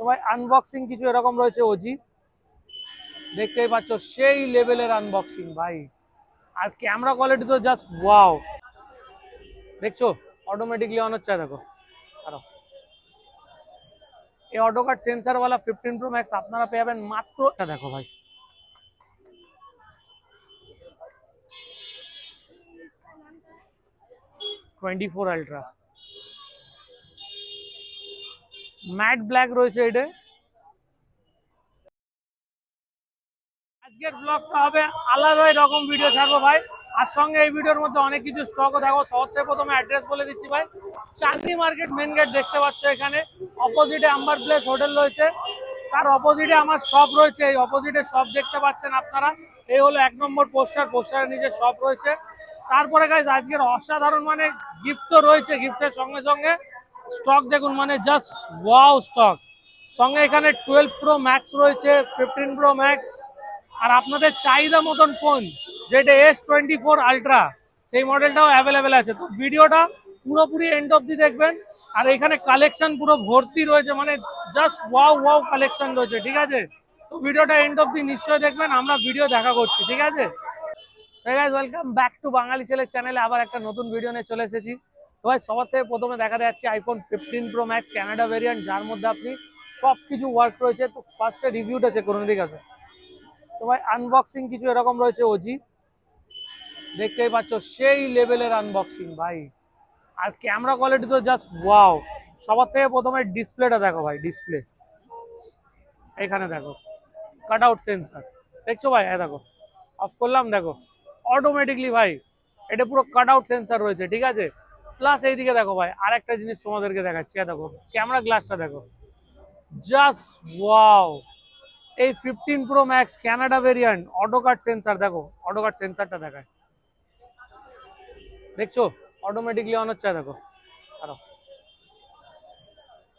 তো ভাই আনবক্সিং কিছু এরকম রয়েছে ওজি দেখতেই পাচ্ছ, সেই লেভেলের আনবক্সিং ভাই। আর ক্যামেরা কোয়ালিটি তো জাস্ট ওয়াও দেখছ? অটোমেটিকলি অন হচ্ছে দেখো। আরও। এই অটো কার্ড সেন্সার वाला 15 প্রো ম্যাক্স আপনারা পেয়ে যাবেন মাত্র, এটা দেখো ভাই। Twenty four ultra matte black রয়েছে এটা আজকের ব্লগটা হবে আলাদাই রকম ভিডিও ছাড়বো ভাই। আর সঙ্গে এই ভিডিওর মধ্যে অনেক কিছু স্টকও দেখো শহর থেকে প্রথমে অ্যাড্রেস বলে দিচ্ছি ভাই। চাঁদনি মার্কেট মেন গেট দেখতে পাচ্ছ এখানে। অপোজিটে আম্বার প্লেস হোটেল রয়েছে। তার অপোজিটে আমার শপ রয়েছে। এই অপোজিটে শপ দেখতে পাচ্ছেন আপনারা। এই হলো এক নম্বর পোস্টার পোস্টারের নিচে শপ রয়েছে। তারপরে গাইজ আজকের অসাধারণ মানে গিফট তো রয়েছে। গিফটের সঙ্গে সঙ্গে স্টক দেখুন মানে জাস্ট ওয়াও স্টক সঙ্গে এখানে টুয়েলভ প্রো ম্যাক্স রয়েছে ফিফটিন প্রো ম্যাক্স আর আপনাদের চাহিদা মতন ফোন যেটা এস টোয়েন্টি ফোর আলট্রা সেই মডেলটাও অ্যাভেলেবেল আছে। তো ভিডিওটা পুরোপুরি এন্ড অব্দি দেখবেন। আর এখানে কালেকশন পুরো ভর্তি রয়েছে মানে জাস্ট ওয়াও ওয়াও কালেকশন রয়েছে, ঠিক আছে? তো ভিডিওটা এন্ড অব্দি নিশ্চয়ই দেখবেন, আমরা ভিডিও দেখা করছি, ঠিক আছে? ওয়েলকাম ব্যাক টু বাঙালি ছেলের চ্যানেলে আবার একটা নতুন ভিডিও নিয়ে চলে এসেছি। তো ভাই সবার থেকে প্রথমে দেখা যাচ্ছে iPhone fifteen pro max Canada variant যার মধ্যে আপনি সব কিছু ওয়ার্ক রয়েছে। তো ফার্স্টে রিভিউটা চেক করুন ঠিক আছে তো ভাই আনবক্সিং কিছু এরকম রয়েছে ওজি দেখতেই পাচ্ছ, সেই লেভেলের আনবক্সিং ভাই। আর ক্যামেরা কোয়ালিটি তো জাস্ট ওয়াও সবার থেকে প্রথমে ডিসপ্লেটা দেখো ভাই ডিসপ্লে এখানে দেখো কাট আউট সেন্সার দেখছ ভাই? হ্যাঁ দেখো। অফ করলাম, দেখো। অটোমেটিকলি ভাই, এটা পুরো কাট আউট সেন্সার রয়েছে, ঠিক আছে? প্লাস এইদিকে দেখো ভাই আর একটা জিনিস তোমাদেরকে দেখাচ্ছি। দেখো ক্যামেরা গ্লাসটা দেখো। জাস্ট ওয়াও এই fifteen pro max Canada variant auto cut sensor দেখো অটো কাট সেন্সারটা দেখায়। দেখছ? অটোমেটিকলি অন হচ্ছে, দেখো। আরও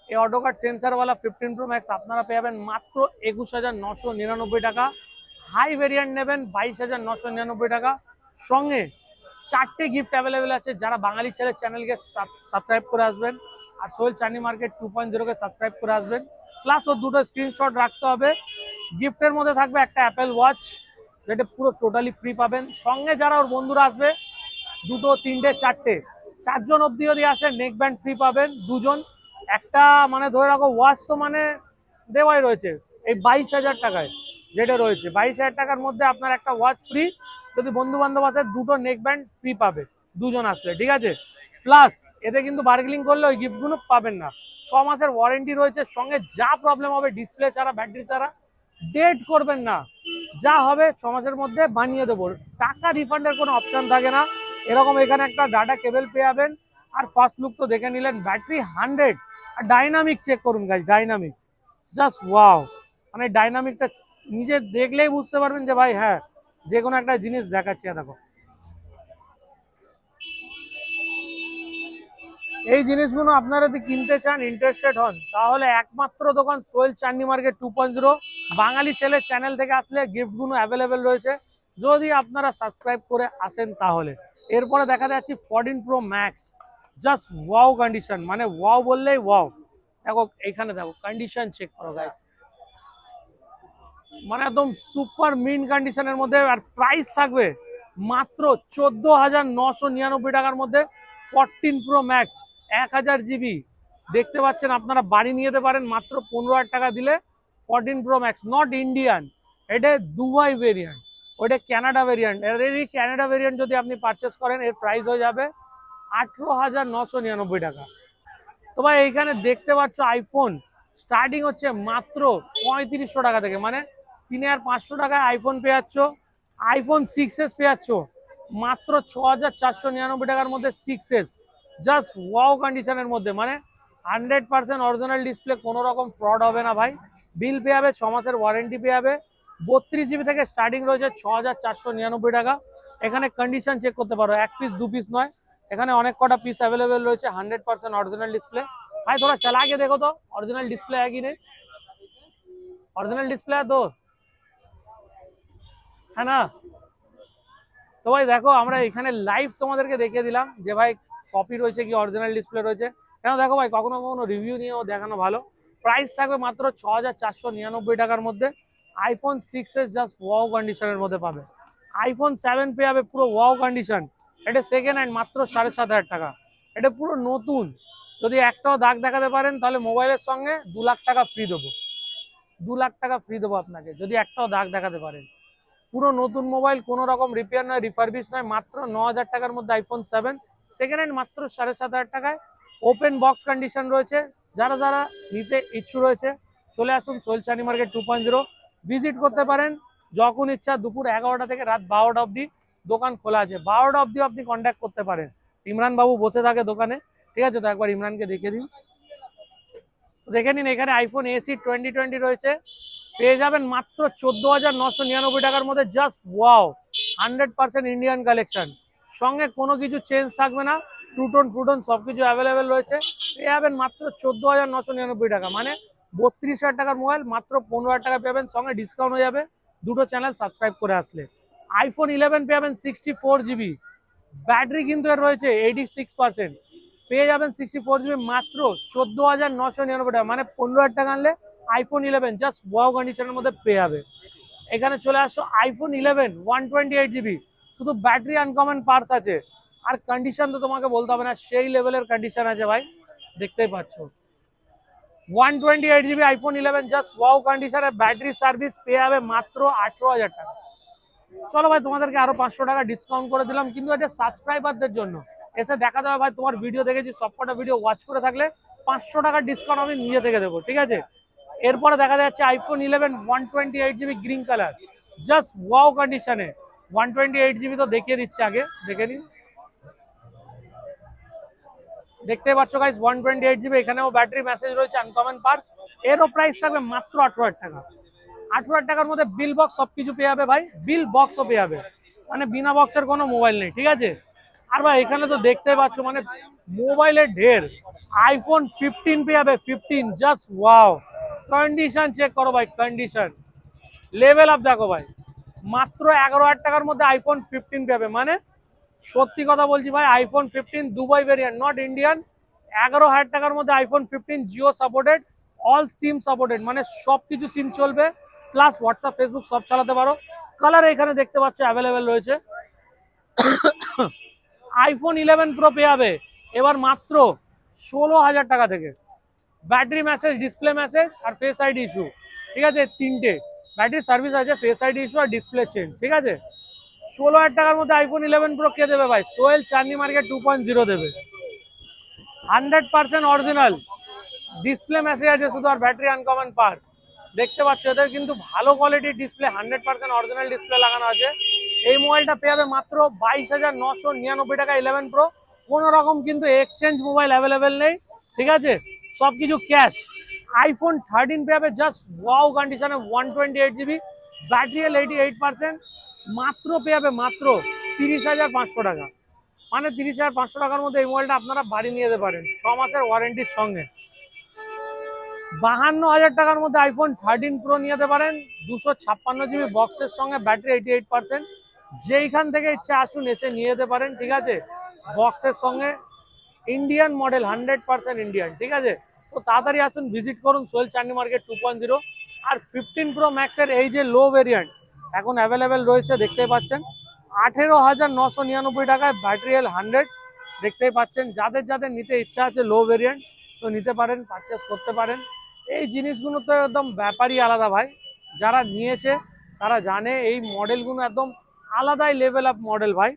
এই অটো কাট সেন্সার वाला ফিফটিন প্রো ম্যাক্স আপনারা পেয়ে যাবেন মাত্র একুশ হাজার নশো নিরানব্বই টাকা। হাই ভেরিয়েন্ট নেবেন বাইশ হাজার নশো নিরানব্বই টাকা। সঙ্গে চারটে গিফট অ্যাভেলেবেল আছে। যারা বাঙালি ছেলের চ্যানেলকে সাবস্ক্রাইব করে আসবেন, আর Sohel Chandni market two point জিরোকে subscribe করে আসবেন। প্লাস ওর দুটো স্ক্রিনশট রাখতে হবে। গিফটের মধ্যে থাকবে একটা অ্যাপেল ওয়াচ যেটা পুরো টোটালি ফ্রি পাবেন। সঙ্গে যারা ওর বন্ধুরা আসবে, দুটো, তিনটে, চারটে, চারজন অব্দি যদি আসে নেক ব্যান্ড ফ্রি পাবেন দুজন। একটা মানে ধরে রাখো ওয়াচ তো মানে দেওয়াই রয়েছে, এই বাইশ হাজার টাকায়। যেটা রয়েছে। বাইশ হাজার টাকার মধ্যে আপনার একটা ওয়াচ ফ্রি যদি বন্ধু বান্ধব আসে দুটো নেক ব্যান্ড ফ্রি পাবে। দুজন আসলে, ঠিক আছে? প্লাস এতে কিন্তু বার্গেলিং করলে ওই গিফটগুলো পাবেন না। ছ মাসের ওয়ারেন্টি রয়েছে, সঙ্গে যা প্রবলেম হবে ডিসপ্লে ছাড়া ব্যাটারি ছাড়া ডেট করবেন না। যা হবে, ছ মাসের মধ্যে বানিয়ে দেবো। টাকা রিফান্ডের কোনো অপশন থাকে না। এরকম এখানে একটা ডাটা কেবল পেয়ে যাবেন। আর ফার্স্ট লুক তো দেখে নিলেন ব্যাটারি হান্ড্রেড আর ডাইনামিক চেক করুন গাইজ ডাইনামিক জাস্ট ওয়াও মানে ডাইনামিকটা নিজে দেখলেই বুঝতে পারবেন যে ভাই হ্যাঁ যে কোনো একটা জিনিস দেখাচ্ছি দেখো। এই জিনিসগুলো আপনারা যদি কিনতে চান ইন্টারেস্টেড হন, তাহলে একমাত্র দোকান Sohel Chandni market two point zero বাঙালি ছেলের চ্যানেল থেকে আসলে গিফটগুলো অ্যাভেলেবেল রয়েছে। যদি আপনারা সাবস্ক্রাইব করে আসেন তাহলে। এরপরে দেখা যাচ্ছে fourteen pro max just wow condition মানে ওয়াও বললেই ওয়াও দেখো, এখানে দেখো কন্ডিশন চেক করো গাইস মানে একদম সুপার মিন কন্ডিশনের মধ্যে আর প্রাইস থাকবে মাত্র চোদ্দ হাজার নশো নিরানব্বই টাকার মধ্যে ফোরটিন প্রো ম্যাক্স এক হাজার জিবি দেখতে পাচ্ছেন আপনারা বাড়ি নিয়ে যেতে পারেন, মাত্র পনেরো হাজার টাকা দিলে fourteen pro max not Indian এটা দুবাই ভেরিয়েন্ট ওইটা ক্যানাডা ভেরিয়েন্ট এরই ক্যানাডা ভেরিয়েন্ট যদি আপনি পারচেস করেন, এর প্রাইস হয়ে যাবে আঠেরো হাজার নশো নিরানব্বই টাকা। তো ভাই, এইখানে দেখতে পাচ্ছ আইফোন স্টার্টিং হচ্ছে মাত্র পঁয়ত্রিশশো টাকা থেকে মানে তিন হাজার পাঁচশো টাকায় আইফোন পেয়ে যাচ্ছ আইফোন সিক্স এস পেয়ে যাচ্ছ মাত্র ছ হাজার চারশো নিরানব্বই টাকার মধ্যে সিক্স এস জাস্ট ওয়াও কন্ডিশনের মধ্যে মানে হান্ড্রেড পার্সেন্ট অরিজিনাল ডিসপ্লে কোনো রকম ফ্রড হবে না ভাই। বিল পেয়ে যাবে ছ মাসের ওয়ারেন্টি পেয়ে যাবে বত্রিশ জিবি থেকে স্টার্টিং রয়েছে ছ হাজার চারশো নিরানব্বই টাকা। এখানে কন্ডিশন চেক করতে পারো, এক পিস দু পিস নয়, এখানে অনেক কটা পিস অ্যাভেলেবেল রয়েছে হান্ড্রেড পার্সেন্ট অরিজিনাল ডিসপ্লে ভাই, তোরা চালা কে দেখো তো অরিজিনাল ডিসপ্লে হ্যাঁ কি নেই অরিজিনাল ডিসপ্লে হ্যাঁ দোস্ত है না? তো ভাই দেখো, আমরা এখানে লাইভ তোমাদেরকে দেখিয়ে দিলাম যে ভাই কপি রয়েছে কি অরিজিনাল ডিসপ্লে রয়েছে। কেন দেখো ভাই, কখনো কখনো রিভিউ নিয়েও দেখানো ভালো। প্রাইস থাকবে মাত্র ছ হাজার টাকার মধ্যে। IPhone six S just wow কন্ডিশনের মধ্যে পাবে। আইফোন সেভেন পেয়ে যাবে পুরো ওয়াও কন্ডিশন এটা সেকেন্ড হ্যান্ড মাত্র সাড়ে সাত হাজার টাকা। এটা পুরো নতুন। যদি একটাও দাগ দেখাতে পারেন, তাহলে মোবাইলের সঙ্গে দু লাখ টাকা ফ্রি দেবো। দু লাখ টাকা ফ্রি দেবো আপনাকে, যদি একটাও দাগ দেখাতে পারেন। পুরো নতুন মোবাইল, কোনো রকম রিপেয়ার নয় রিফারবিশ নয়, মাত্র ন হাজার টাকার মধ্যে আইফোন সেভেন সেকেন্ড হ্যান্ড মাত্র সাড়ে সাত হাজার টাকায়। ওপেন বক্স কন্ডিশন রয়েছে। যারা যারা নিতে ইচ্ছু রয়েছে, চলে আসুন সোলচানি market two point zero visit করতে পারেন। যখন ইচ্ছা দুপুর এগারোটা থেকে রাত বারোটা অবধি দোকান খোলা আছে। বারোটা অবধি আপনি কন্ট্যাক্ট করতে পারেন। ইমরান বাবু বসে থাকে দোকানে। ঠিক আছে তো, একবার ইমরানকে দেখে দিন। দেখে নিন, এখানে আইফোন এসি টোয়েন্টি টোয়েন্টি রয়েছে। পেয়ে যাবেন মাত্র চোদ্দ হাজার নশো নিরানব্বই টাকার মধ্যে just wow hundred percent Indian collection সঙ্গে কোনো কিছু চেঞ্জ থাকবে না টুটন ফুটন সব কিছু অ্যাভেলেবেল রয়েছে। পেয়ে যাবেন মাত্র চোদ্দ হাজার নশো নিরানব্বই টাকা। মানে বত্রিশ হাজার টাকার মোবাইল, মাত্র পনেরো হাজার টাকা পাবেন সঙ্গে ডিসকাউন্ট হয়ে যাবে। দুটো চ্যানেল সাবস্ক্রাইব করে আসলে। আইফোন ইলেভেন পেয়ে যাবেন সিক্সটি ফোর জিবি ব্যাটারি কিন্তু এর রয়েছে এইটি সিক্স পার্সেন্ট পেয়ে যাবেন সিক্সটি ফোর জিবি মাত্র চোদ্দ হাজার নশো নিরানব্বই টাকা। মানে পনেরো হাজার টাকা আনলে আইফোন ইলেভেন জাস্ট ওয়াও কন্ডিশনের মধ্যে পেয়ে যাবে। এখানে চলে আসো iPhone eleven one twenty eight GB শুধু ব্যাটারি আনকমন পার্স আছে। আর কন্ডিশন তো তোমাকে বলতে হবে না, সেই লেভেলের কন্ডিশন আছে ভাই। দেখতেই পাচ্ছ। One twenty eight GB iPhone eleven just wow কন্ডিশনে ব্যাটারি সার্ভিস পেয়ে যাবে মাত্র আঠেরো হাজার টাকা। চলো ভাই, তোমাদেরকে আরও পাঁচশো টাকা ডিসকাউন্ট করে দিলাম, কিন্তু এটা সাবস্ক্রাইবারদের জন্য। এসে দেখা যাবে ভাই, তোমার ভিডিও দেখেছি, সবকটা ভিডিও ওয়াচ করে থাকলে পাঁচশো টাকার ডিসকাউন্ট আমি নিজে থেকে দেবো, ঠিক আছে? এরপরে দেখা যাচ্ছে iPhone eleven one twenty eight GB green colour just wow কন্ডিশনে ওয়ান টোয়েন্টি এইট জিবি তো দেখিয়ে দিচ্ছে আগে, দেখে নিন। দেখতে পাচ্ছ guys one twenty eight GB এখানেও ব্যাটারি মেসেজ রয়েছে আনকমন পার্স এরও প্রাইস থাকবে মাত্র আঠেরো হাজার টাকা। আঠেরো হাজার টাকার মধ্যে বিল বক্স সব কিছু পেয়ে যাবে ভাই। বিল বক্সও পেয়ে যাবে। মানে বিনা বক্সের কোনো মোবাইল নেই, ঠিক আছে? আর ভাই, এখানে তো দেখতে পাচ্ছ মানে মোবাইলের ঢের। আইফোন ফিফটিন পেয়ে যাবে fifteen just wow condition check করো ভাই কন্ডিশন লেভেল আপ দেখো ভাই। মাত্র এগারো হাজার টাকার মধ্যে আইফোন ফিফটিন পাবে। মানে সত্যি কথা বলছি ভাই iPhone fifteen Dubai variant not Indian এগারো হাজার টাকার মধ্যে iPhone fifteen Jio supported all SIM supported মানে সব কিছু সিম চলবে প্লাস হোয়াটসঅ্যাপ ফেসবুক সব চালাতে পারো। কালার এখানে দেখতে পাচ্ছ অ্যাভেলেবেল রয়েছে। আইফোন ইলেভেন প্রো পেয়ে যাবে। এবার মাত্র ষোলো হাজার টাকা থেকে। ব্যাটারি মেসেজ ডিসপ্লে মেসেজ আর ফেস আইডি ইস্যু ঠিক আছে? তিনটে। ব্যাটারি সার্ভিস আছে ফেস আইডি ইস্যু আর ডিসপ্লে চেঞ্জ ঠিক আছে? ষোলো হাজার টাকার মধ্যে আইফোন ইলেভেন প্রো কে দেবে ভাই? Sohel Chandni market two point zero দেবে। Hundred percent original display message আছে শুধু আর ব্যাটারি আনকমন পার্ট দেখতে পাচ্ছ, এদের কিন্তু ভালো কোয়ালিটির display hundred percent original display লাগানো আছে। এই মোবাইলটা পেয়ে যাবে মাত্র বাইশ হাজার নশো নিরানব্বই টাকা ইলেভেন প্রো কোনো রকম কিন্তু এক্সচেঞ্জ মোবাইল অ্যাভেলেবেল নেই। ঠিক আছে? সব কিছু ক্যাশ আইফোন থার্টিন পেয়ে জাস্ট ওয়াও কন্ডিশনে one twenty eight GB battery এল এইটি এইট পার্সেন্ট মাত্র পেয়ে যাবে মাত্র তিরিশ হাজার পাঁচশো টাকা। মানে তিরিশ হাজার পাঁচশো টাকার মধ্যে এই মোবাইলটা আপনারা বাড়ি নিয়ে যেতে পারেন, ছ মাসের ওয়ারেন্টির সঙ্গে। বাহান্ন হাজার টাকার মধ্যে আইফোন থার্টিন প্রো নিয়ে যেতে পারেন, দুশো ছাপ্পান্ন জিবি বক্সের সঙ্গে ব্যাটারি এইটি এইট পার্সেন্ট যেইখান থেকে ইচ্ছে আসুন এসে নিয়ে যেতে পারেন, ঠিক আছে? বক্সের সঙ্গে Indian model hundred percent Indian ঠিক আছে? তো তাড়াতাড়ি আসুন ভিজিট করুন Sohel Chandni market two point zero আর ফিফটিন প্রো ম্যাক্সের এই যে লো ভেরিয়েন্ট এখন অ্যাভেলেবেল রয়েছে, দেখতেই পাচ্ছেন। আঠেরো হাজার নশো নিরানব্বই টাকায় ব্যাটারি এল হান্ড্রেড দেখতেই পাচ্ছেন। যাদের যাদের নিতে ইচ্ছা আছে লো ভেরিয়েন্ট তো নিতে পারেন পারচেস করতে পারেন। এই জিনিসগুলো তো একদম ব্যাপারই আলাদা ভাই। যারা নিয়েছে, তারা জানে এই মডেলগুলো একদম আলাদাই লেভেল আপ মডেল ভাই।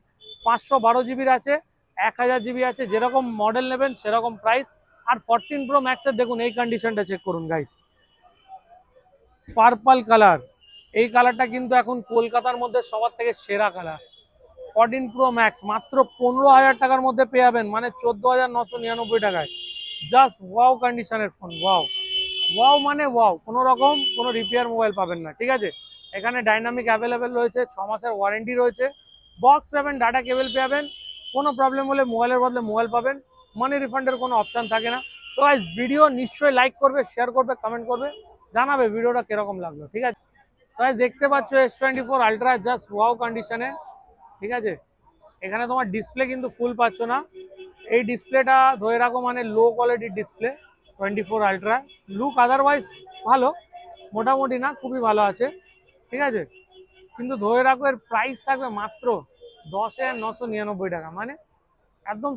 পাঁচশো বারো জিবির আছে এক হাজার জিবি আছে, যেরকম মডেল নেবেন সেরকম প্রাইস আর ফোরটিন প্রো ম্যাক্সের দেখুন, এই কন্ডিশনটা চেক করুন গাইস পার্পল কালার এই কালারটা কিন্তু এখন কলকাতার মধ্যে সবার থেকে সেরা কালার ফোরটিন প্রো ম্যাক্স মাত্র পনেরো হাজার টাকার মধ্যে পেয়ে যাবেন মানে চোদ্দ হাজার নশো নিরানব্বই টাকায়। জাস্ট ওয়াও কন্ডিশনের ফোন ওয়াও ওয়াও মানে ওয়াও কোনো রকম কোনো রিপেয়ার মোবাইল পাবেন না, ঠিক আছে? এখানে ডাইনামিক অ্যাভেলেবেল রয়েছে, ছ মাসের ওয়ারেন্টি রয়েছে। বক্স পাবেন ডাটা কেবল পাবেন। কোনো প্রবলেম হলে মোবাইলের বদলে মোবাইল পাবেন। মানি রিফান্ডের কোনো অপশান থাকে না। তো গাইজ ভিডিও নিশ্চয়ই লাইক করবে শেয়ার করবে কমেন্ট করবে, জানাবে ভিডিওটা কীরকম লাগল, ঠিক আছে? তো গাইজ দেখতে পাচ্ছ S twenty four ultra just wow কন্ডিশনে ঠিক আছে? এখানে তোমার ডিসপ্লে কিন্তু ফুল পাচ্ছ না। এই ডিসপ্লেটা ধরে রাখো মানে লো কোয়ালিটির display twenty four ultra look otherwise ভালো, মোটামুটি না, খুবই ভালো আছে, ঠিক আছে? কিন্তু ধরে রাখো এর প্রাইস থাকবে মাত্র দশ হাজার নশো নিরানব্বই টাকা মানে একদম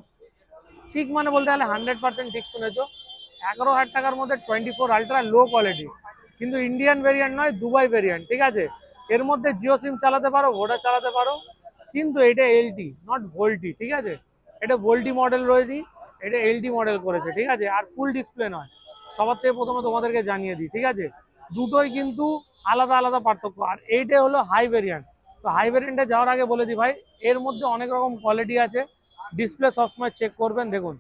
ঠিক মানে বলতে গেলে হান্ড্রেড পার্সেন্ট ঠিক শুনেছো। এগারো হাজার টাকার মধ্যে twenty four ultra low quality কিন্তু ইন্ডিয়ান ভেরিয়েন্ট নয় দুবাই ভেরিয়েন্ট ঠিক আছে? এর মধ্যে জিও সিম চালাতে পারো ভোডা চালাতে পারো, কিন্তু এটা এলটি নট ভোল্টি ঠিক আছে? এটা ভোল্টি মডেল রয়েছে, এটা এলটি মডেল করেছে, ঠিক আছে? আর ফুল ডিসপ্লে নয়। সবার থেকে প্রথমে তোমাদেরকে জানিয়ে দিই, ঠিক আছে? দুটোই কিন্তু আলাদা আলাদা পার্থক্য, আর এইটাই হলো হাই ভেরিয়েন্ট তো হাই ভেরিয়েন্টে যাওয়ার আগে বলে দিই ভাই, এর মধ্যে অনেক রকম কোয়ালিটি আছে। ডিসপ্লে সবসময় চেক করবেন, দেখুন।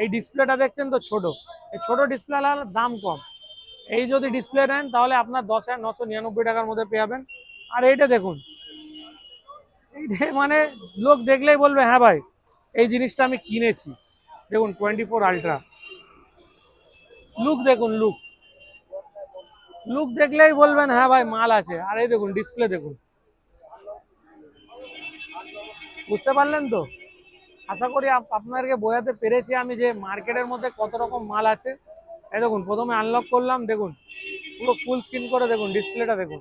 এই ডিসপ্লেটা দেখছেন তো ছোট। এই ছোটো ডিসপ্লে দাম কম। এই যদি ডিসপ্লে নেন, তাহলে আপনার দশ হাজার নশো নিরানব্বই টাকার মধ্যে পেয়ে যাবেন। আর এইটা দেখুন। এইটা মানে লোক দেখলেই বলবে হ্যাঁ ভাই, এই জিনিসটা আমি কিনেছি। দেখুন টোয়েন্টি ফোর আলট্রা লুক দেখুন লুক লুক দেখলেই বলবেন হ্যাঁ ভাই, মাল আছে। আর এই দেখুন ডিসপ্লে দেখুন। বুঝতে পারলেন তো? আশা করি আপ- আপনাদেরকে বোঝাতে পেরেছি আমি যে মার্কেটের মধ্যে কত রকম মাল আছে। এই দেখুন, প্রথমে আনলক করলাম, দেখুন, পুরো ফুল স্ক্রিন করে দেখুন ডিসপ্লেটা দেখুন,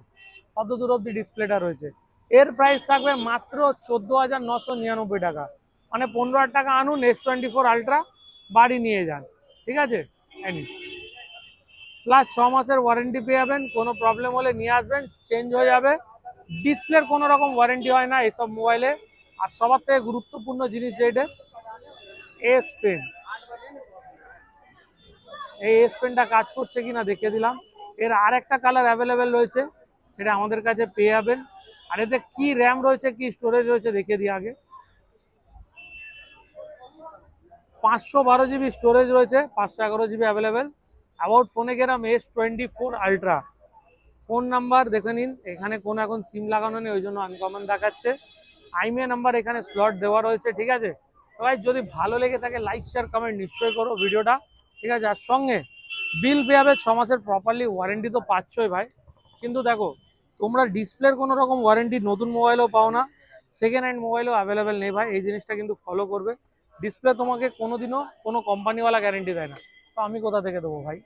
কত দূর অব্দি ডিসপ্লেটা রয়েছে। এর প্রাইস থাকবে মাত্র চোদ্দ হাজার নশো নিরানব্বই টাকা। মানে পনেরো হাজার টাকা আনুন এস টোয়েন্টি ফোর আলট্রা বাড়ি নিয়ে যান, ঠিক আছে? এনি প্লাস ছ মাসের ওয়ারেন্টি পেয়ে যাবেন, কোনো প্রবলেম হলে নিয়ে আসবেন চেঞ্জ হয়ে যাবে। ডিসপ্লের কোনো রকম ওয়ারেন্টি হয় না, এসব মোবাইলে আর সবার থেকে গুরুত্বপূর্ণ জিনিস যেটা এস পেন এই এস পেনটা কাজ করছে কিনা দেখে দিলাম। এর আর একটা কালার অ্যাভেলেবেল রয়েছে, সেটা আমাদের কাছে পেয়ে যাবেন। আর এতে কি র্যাম রয়েছে, কি স্টোরেজ রয়েছে দেখে দিই আগে। পাঁচশো বারো জিবি স্টোরেজ রয়েছে, পাঁচশো এগারো জিবি অ্যাভেলেবেল। অ্যাবাউট ফোনে গেলাম S twenty four ultra. Phone number দেখে নিন, এখানে কোনো এখন সিম লাগানো নেই, ওই জন্য আনকমন দেখাচ্ছে। আইমিএ নাম্বার এখানে স্লট দেওয়া রয়েছে, ঠিক আছে? সবাই যদি ভালো লেগে থাকে লাইক শেয়ার কমেন্ট নিশ্চয়ই করো ভিডিওটা, ঠিক আছে? আর সঙ্গে বিল পে হবে ছ মাসের প্রপারলি ওয়ারেন্টি তো পাচ্ছই ভাই। কিন্তু দেখো, তোমরা ডিসপ্লের কোনো রকম ওয়ারেন্টি নতুন মোবাইলও পাও না সেকেন্ড হ্যান্ড মোবাইলও অ্যাভেলেবেল নেই ভাই, এই জিনিসটা কিন্তু ফলো করবে। ডিসপ্লে তোমাকে কোনোদিনও কোনো কোম্পানিওয়ালা গ্যারেন্টি দেয় না। তো আমি কোথা থেকে দেবো ভাই?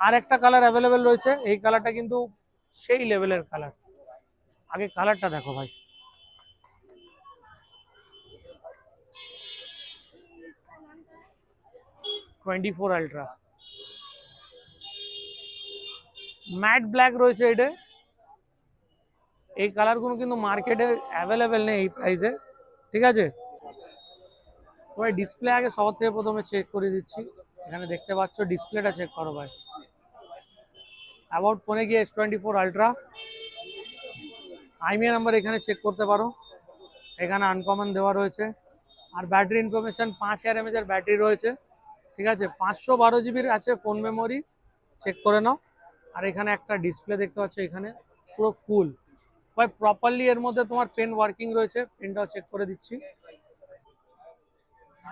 আর একটা কালার অ্যাভেলেবেল রয়েছে, এই কালারটা কিন্তু সেই লেভেলের কালার আগে কালারটা দেখো ভাই। Twenty four ultra matte black রয়েছে এটা এই কালারগুলো কিন্তু মার্কেটে অ্যাভেলেবেল নেই এই প্রাইসে ঠিক আছে? ভাই ডিসপ্লে আগে সবার থেকে প্রথমে চেক করে দিচ্ছি। এখানে দেখতে পাচ্ছ ডিসপ্লেটা চেক করো ভাই। অ্যাবাউট ফোনে গিয়ে S twenty four ultra IMEI number এখানে চেক করতে পারো। এখানে আনকমন দেওয়া রয়েছে। আর ব্যাটারি ইনফরমেশন পাঁচ হাজার এমএচের ব্যাটারি রয়েছে। ঠিক আছে? পাঁচশো বারো জিবির আছে ফোন মেমোরি চেক করে নাও। আর এখানে একটা ডিসপ্লে দেখতে পাচ্ছ এখানে, পুরো ফুল ভাই প্রপারলি এর মধ্যে তোমার পেন ওয়ার্কিং রয়েছে পেনটাও চেক করে দিচ্ছি।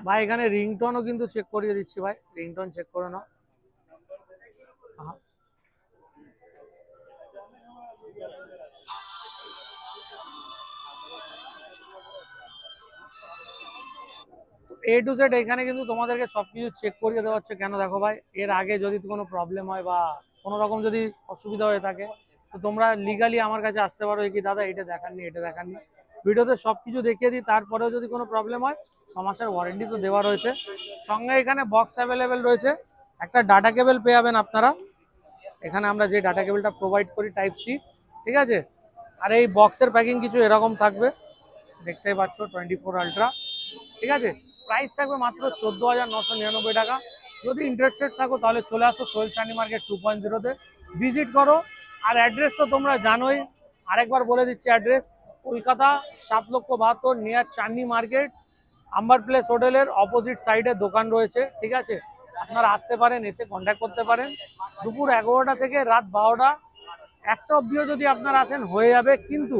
ভাই, এখানে রিংটনও কিন্তু চেক করিয়ে দিচ্ছি, ভাই। রিংটন চেক করে নাও। এ টু জেড এখানে কিন্তু তোমাদেরকে সবকিছু চেক করিয়ে দেওয়া হচ্ছে। কেন দেখো ভাই? এর আগে যদি কোনো প্রবলেম হয় বা কোনো রকম যদি অসুবিধা হয়ে থাকে, তো তোমরা লিগালি আমার কাছে আসতে পারো কি দাদা এটা দেখাননি এটা দেখাননি। ভিডিওতে সব কিছু দেখিয়ে দিই, তারপরেও যদি কোনো প্রবলেম হয়, ছ মাসের ওয়ারেন্টি তো দেওয়া রয়েছে। সঙ্গে এখানে বক্স অ্যাভেলেবেল রয়েছে। একটা ডাটা কেবল পেয়ে যাবেন আপনারা। এখানে আমরা যে ডাটা কেবলটা প্রোভাইড করি টাইপ সি ঠিক আছে? আর এই বক্সের প্যাকিং কিছু এরকম থাকবে। দেখতেই পাচ্ছ টোয়েন্টি ফোর আলট্রা ঠিক আছে? প্রাইস থাকবে মাত্র চোদ্দ হাজার নশো নিরানব্বই টাকা। যদি ইন্টারেস্টেড থাকো, তাহলে চলে আসো Sohel Chandni market two point জিরোতে ভিজিট করো। আর অ্যাড্রেস তো তোমরা জানোই। আরেকবার বলে দিচ্ছি অ্যাড্রেস কলকাতা সাত লক্ষ বাহাত্তর near Chandni market Amber Place হোটেলের অপোজিট সাইডে দোকান রয়েছে, ঠিক আছে? আপনারা আসতে পারেন, এসে কন্ট্যাক্ট করতে পারেন। দুপুর এগারোটা থেকে রাত বারোটা। একটা অবধিও যদি আপনারা আসেন, হয়ে যাবে। কিন্তু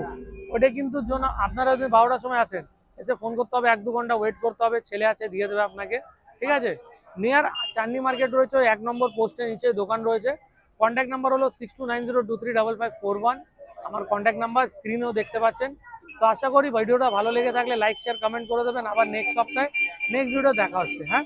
ওটা কিন্তু জন্য আপনারা যদি বারোটার সময় আসেন এসে ফোন করতে হবে, এক দু ঘণ্টা ওয়েট করতে হবে, ছেলে আছে, দিয়ে দেবে আপনাকে, ঠিক আছে? নিয়ার চান্নি মার্কেট রয়েছে, এক নম্বর পোস্টের নিচে দোকান রয়েছে। কন্ট্যাক্ট নাম্বার হলো six two nine zero two three double five four one আমার কন্ট্যাক্ট নাম্বার স্ক্রিনেও দেখতে পাচ্ছেন। তো আশা করি ভিডিওটা ভালো লেগে থাকলে লাইক শেয়ার কমেন্ট করে দেবেন। আবার নেক্সট সপ্তাহে নেক্সট ভিডিও দেখা হচ্ছে হ্যাঁ?